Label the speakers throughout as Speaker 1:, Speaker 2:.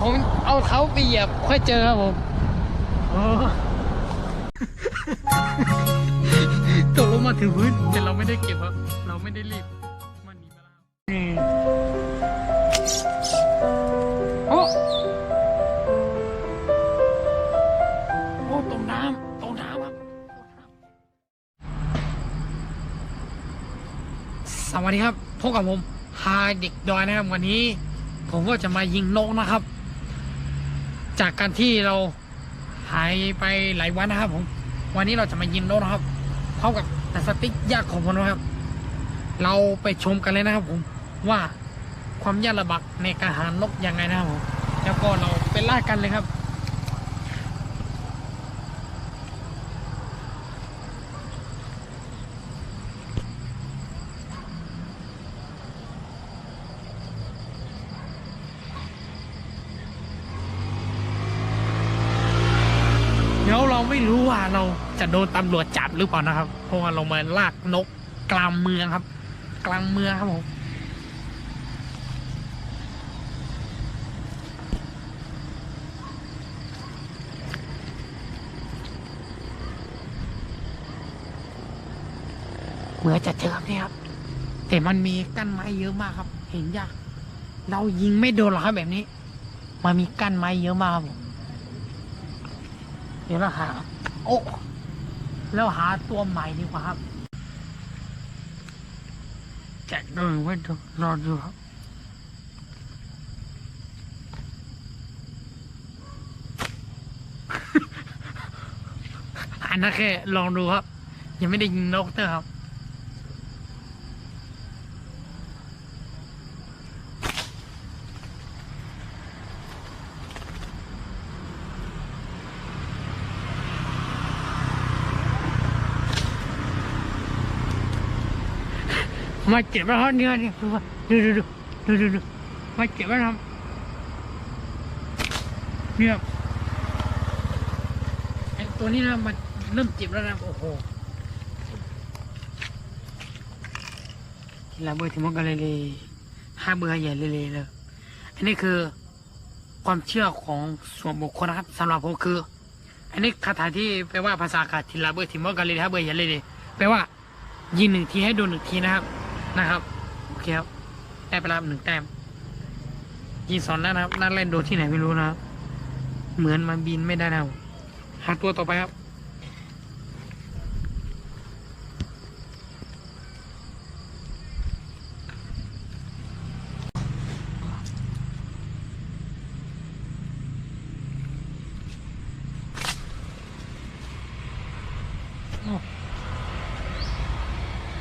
Speaker 1: ผมเอาเท้าไปเหยียบค่อยเจอครับผมโอ้ตกลงมาถึงพื้นแต่เราไม่ได้เก็บครับ เราไม่ได้รีบมันหนีมาแล้วนี่โอ้โอ้ตรงน้ำตรงน้ำครับสวัสดีครับพบกับผมฮาเด็กดอยนะครับวันนี้ ผมก็จะมายิงนกนะครับ จากการที่เราหายไปหลายวันนะครับผมวันนี้เราจะมายิงนกนะครับพร้อมกับแต่สติ๊กยากของมันะครับ เราไปชมกันเลยนะครับผมว่าความยากลำบากในการหานกยังไงนะครับผมแล้วก็เราไปล่ากันเลยครับ เราไม่รู้ว่าเราจะโดนตำรวจจับหรือเปล่านะครับ เพราะว่าเรามาลากนกกลางเมืองครับ กลางเมืองครับผมเหมือนจะเจอครับเนี่ยครับ แต่มันมีกั้นไม้เยอะมากครับ เห็นยาก เรายิงไม่โดนหรอกครับแบบนี้ มันมีกั้นไม้เยอะมากครับผม เดี๋ยวเราหาโอ้แล้วหาตัวใหม่ดีกว่าครับแจกดูไว้ดูรอดูครับอันนั้นแค่ลองดูครับ ยังไม่ได้ยิงนกเตอร์ครับ มาเจ็บแล้วครับเนี่ยนี่ยดูว่าดูดูดูดูดูมาเจ็บแล้วครับเนี่ยไอตัวนี้นะมันเริ่มเจ็บแล้วนะโอ้โหทีละเบอร์ที่มันกันเลยเลยห้าเบอร์ใหญ่เลยเลยเลยอันนี้คือความเชื่อของส่วนบุคคลนะครับสำหรับผมคือ อันนี้คาถาที่แปลว่าภาษากาทีละเบอร์ที่มันกันเลยห้าเบอร์ใหญ่เลยเลยแปลว่ายิงหนึ่งทีให้โดนหนึ่งทีนะครับ นะครับ โอเคครับได้ไปแล้วหนึ่งแต้มยิงสอนแล้วนะครับน่าเล่นโดนที่ไหนไม่รู้นะครับ เหมือนมันบินไม่ได้นะครับหาตัวต่อไปครับ โอ้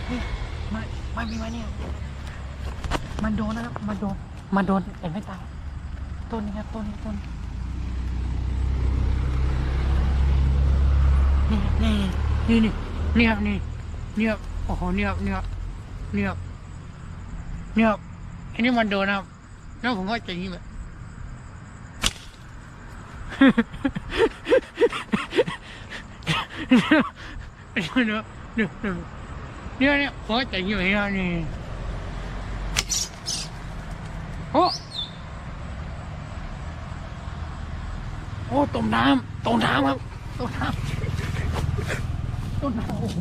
Speaker 1: เฮ้ยไม่ไม่มีมาเนี่ย มันโดนนะครับ มันโดน มันโดนแต่ไม่ตายต้นนี้ครับต้นนี้ต้นนี่นี่นี่นี่นี่ครับนี่นี่ครับโอ้โหนี่ครับนี่ครับนี่ครับนี่ครับอันนี้มันโดนนะครับแล้วผมก็จะยิงแบบเดี๋ยวเดี๋ยวเดี๋ยวเดี๋ยวเนี่ยเนี่ยผมก็จะยิงแบบนี้นะนี่ โอ้โอ้ตรงน้ำตรงน้ำครับตรงน้ำตรงน้ำโอ้โห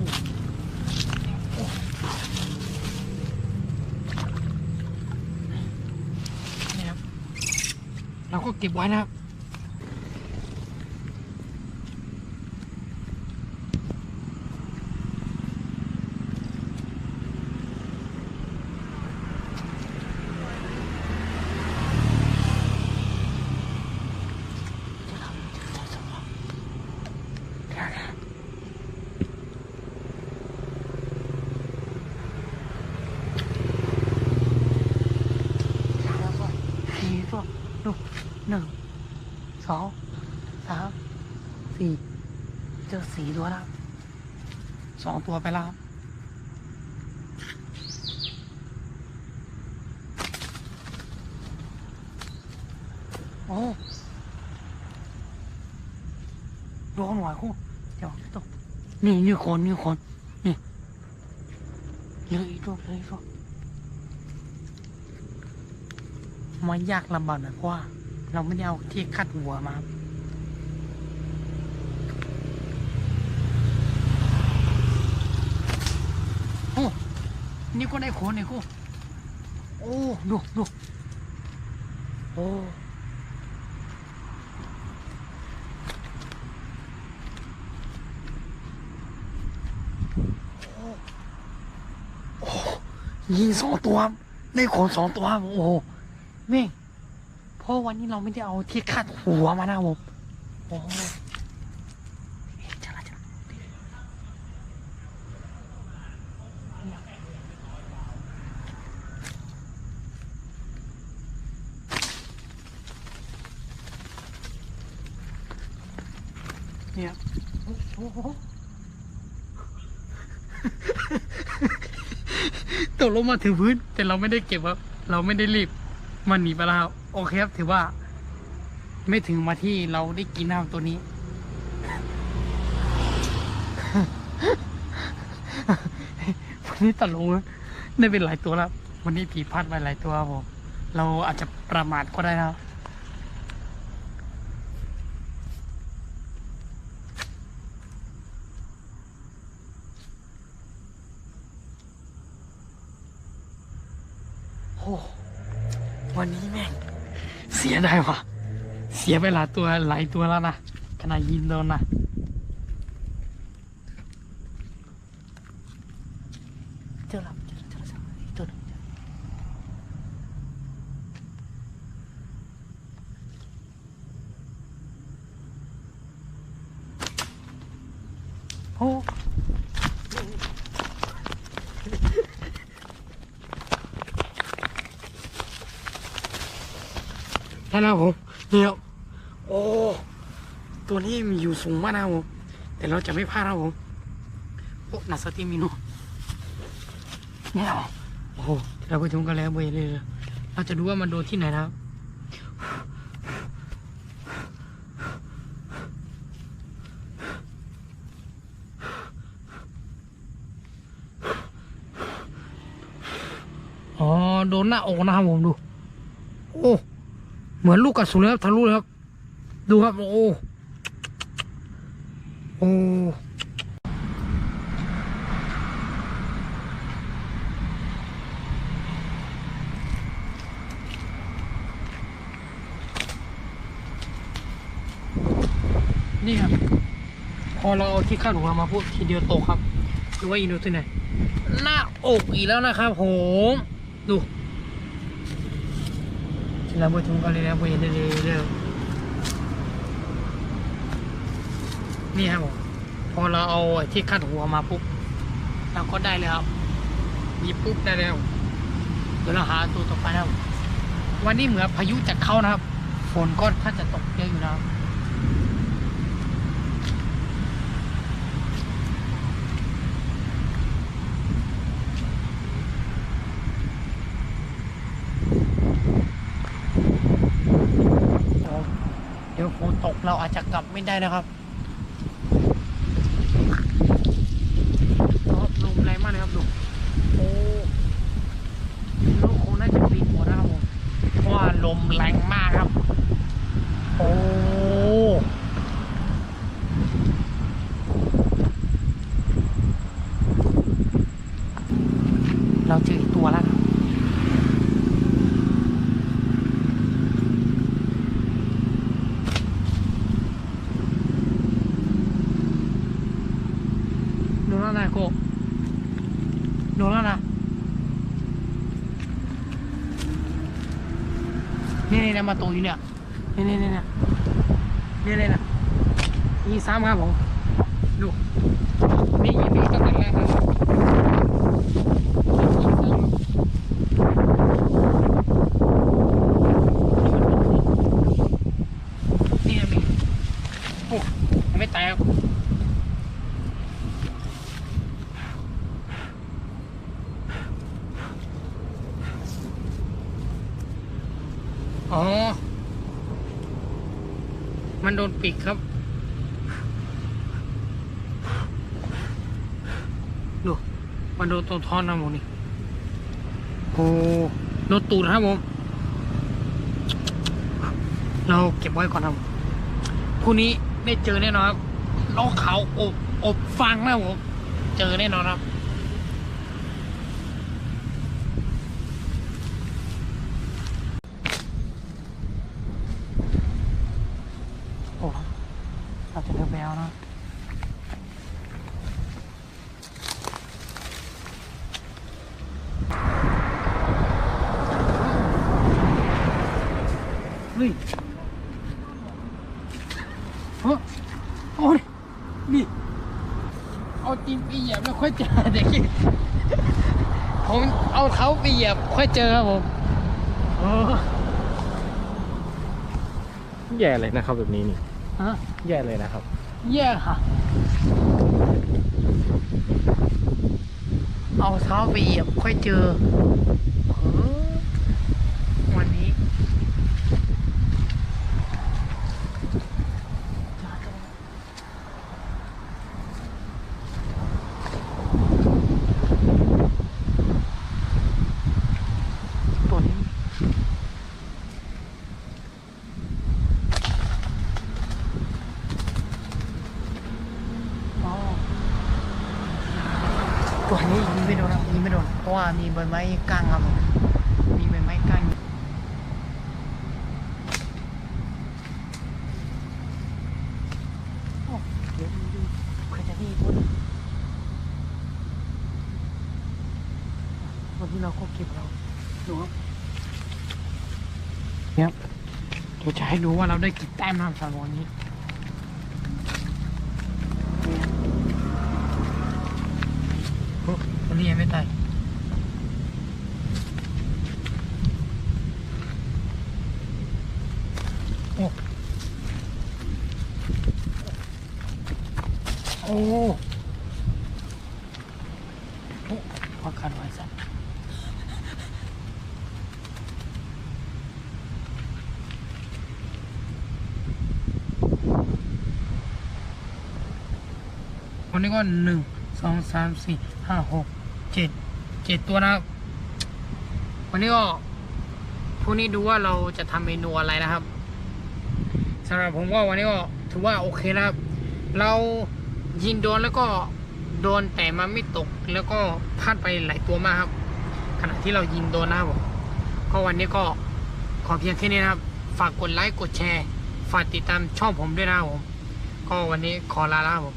Speaker 1: เราก็เก็บไว้นะครับ สี่ ตัวดูหนึ่งสองสามสี่เจอสี่ตัวแล้วสองตัวไปแล้วโอ้โดนหวายคู่เดี๋ยวตัวนี่นี่คนนี่คนนี่เลืออีกตัวเลืออีกตัว มันยากลำบากหน่อยเพราะว่าเราไม่ได้เอาที่คาดหัวมาครับโอ้นี่ก็ได้โขนนี่กูโอ้ดูดูโอ้โอ้ยิงสองตัวได้ขนสองตัวโอ้ แม่งเพราะวันนี้เราไม่ได้เอาที่คาดหัวมานะผมโอ้เนี่ยโอ้โหตกลงมาถือพื้น แต่เราไม่ได้เก็บครับ เราไม่ได้รีบ มันหนีไปแล้วครับโอเคครับถือว่า ไม่ถึงมาที่เราได้กินน้ำตัวนี้ วันนี้ตลกนะได้เป็นหลายตัวแล้ว วันนี้ผีพัดไปหลายตัวครับผมเราอาจจะประมาทก็ได้นะครับโอ้วันนี้แม่งเสียได้ว่ะ เสียไปหลายตัวหลายตัวแล้วนะขนาดยินโดนนะเจอแล้วเจอแล้วเจอแล้วเจอแล้วอีกตัวหนึงเจอแล้วโอ้ ได้แล้วผมเนี่ยโอ้ตัวนี้มีอยู่สูงมากนะผมแต่เราจะไม่พลาดนะผมโอ้นาสติมิโนเนี่ยโอ้โหเราไปถึงกันแล้วเว้ยเลยเราจะดูว่ามันโดนที่ไหนนะครับอ๋อโดนหน้าอกนะครับผมดู เหมือนลูกกระสุนเลยครับทะลุเลยครับ ดูครับ โอ้โอ้นี่ครับ พอเราเอาที่คาดหัวมาพูดทีเดียวตกครับดูว่าอีโนที่ไหนหน้าอกอีกแล้วนะครับผมดู เราไปถึงกันเลยนะไปเรื่อยๆเรื่อยๆนี่ครับผมพอเราเอาที่คาดหัวมาปุ๊บเราก็ได้เลยครับหยิบปุ๊บได้แล้วเดี๋ยวเราหาตัวต่อไปนะครับวันนี้เหมือนพายุจะเข้านะครับ ฝนก็ถ้าจะตกเยอะอยู่นะครับ เดี๋ ยวฝนตกเราอาจจะกลับไม่ได้นะครับรับลมแรงมากนะครับดูโอ้ลูกคงน่าจะปีนหัวนะครับผมเพราะว่าลมแรงมากครับ โอ้เราเจออีกตัวแล้วดนแล้วนะโกโดนแล้วนะนี่นี่นะ มาตัวอยู่เนี่ยนี่นี่นี่นะนี่นี่นะอีซ้ำครับผมดูนี่ยินดีตั้งแต่แรกครับนี่นะมีโอ้ยังไม่ตายครับ อ๋อ มันโดนปิดครับ ดู มันโดนตรงท่อนนะผมนี่โอ้โดนตูดครับผมเราเก็บไว้ก่อนครับพรุ่งนี้ได้เจอแน่นอนครับล้อเขาวอบอบฟางนะครับผม เจอแน่นอนครับ โอ้เราจะเลือกไปเอานะ เฮ้ยเฮ้ย โอ้ยนี่เอาตีนไปเหยียบแล้วค่อยเจอเด็กผมเอาเท้าไปเหยียบค่อยเจอครับผมเออ
Speaker 2: แย่เลยนะครับแบบนี้นี่
Speaker 1: ฮะ
Speaker 2: แย่เลยนะครับ
Speaker 1: แย่ค่ะ เอาเท้าไปเหยียบค่อยเจอเออ ตัวนี้ยิงไม่โดนครับยิงไม่โดนเพราะว่ามีใบไม้กั้งครับผมมีใบไม้กั้งอยู่โอ้เดี๋ยวดูใครจะนี่บนวันนี้เราก็เก็บแล้วดูครับเนี่ยเดี๋ยวจะให้ดูว่าเราได้กี่แต้มนะครับสำหรับวันนี้ โนี้ยังไม่ตายโอ้ โอ้โอ้พอกันไว้สัตว์วันนี้ก็หนึ่งสองสามสี่ห้าหก เจ็ดเจ็ดตัวนะครับ วันนี้ก็พรุ่งนี้ดูว่าเราจะทำเมนูอะไรนะครับสำหรับผมก็วันนี้ก็ถือว่าโอเคนะครับ เรายิงโดนแล้วก็โดนแต่มันไม่ตกแล้วก็พลาดไปหลายตัวมากครับ ขณะที่เรายิงโดนนะครับผมก็วันนี้ก็ขอเพียงแค่นี้นะครับ ฝากกดไลค์กดแชร์ ฝากติดตามช่องผมด้วยนะครับผม ก็วันนี้ขอลาแล้วครับผม